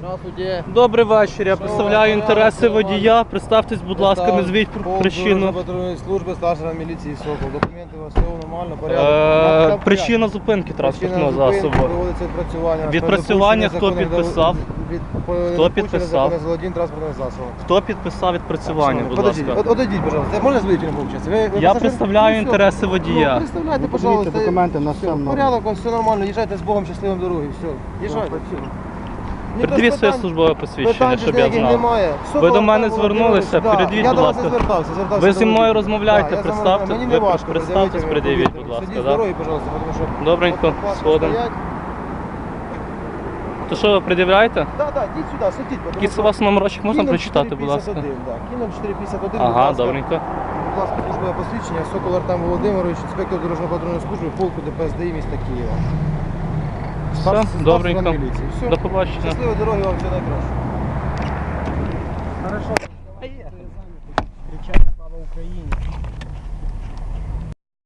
Здравствуйте. Добрий вечір. Я представляю інтереси водія. Представтесь, будь ласка, назвіть пр- причину. патрульної служби старшого міліції Сокол. Документи у вас все нормально, порядок. Е, Причина зупинки транспортного засобу. проводиться відпрацювання. Відпрацювання хто підписав? Хто підписав? законних транспортного засобу. Хто підписав відпрацювання, будь Подождіть, ласка? от- Одійдіть, пожалуйста. Можна з водителем пообщатися? Ви- ви Я пасажир? представляю Ну, все. інтереси водія. Ну, представляйте, пожалуйста. документи, на все. все норм. Порядок, все нормально. Їжджайте з Богом, щасливим дороги. Все. Їжджайте. Придивіть з своє службове посвідчення, Питань щоб я ніяких знав. немає. Все Ви до мене звернулися, да. передивіть, Я будь до вас ласка. не звертався, звертався Ви до зі мною розмовляєте, Да, я з вами- представте- Мені ви важко. представтесь, пред'явіть, пред'явіть, будь ласка, Сидіть да? з пожалуйста, тому що... Добренько, паспорт сходимо. стоять. То що ви пред'являєте? Да, да, йдіть сюди, сидіть. що у вас номерочок можна прочитати, будь ласка? 451, да. Кінем 451, будь Ага, ласка. добренько. Будь ласка, службове посвідчення. Сокол Артем Володимирович, інспектор дорожньо-патрульної служби полку ДПС ДІ міста Києва. Все, добренько. До побачення. Щасливої дороги вам все найкраще. Кричать слава Україні.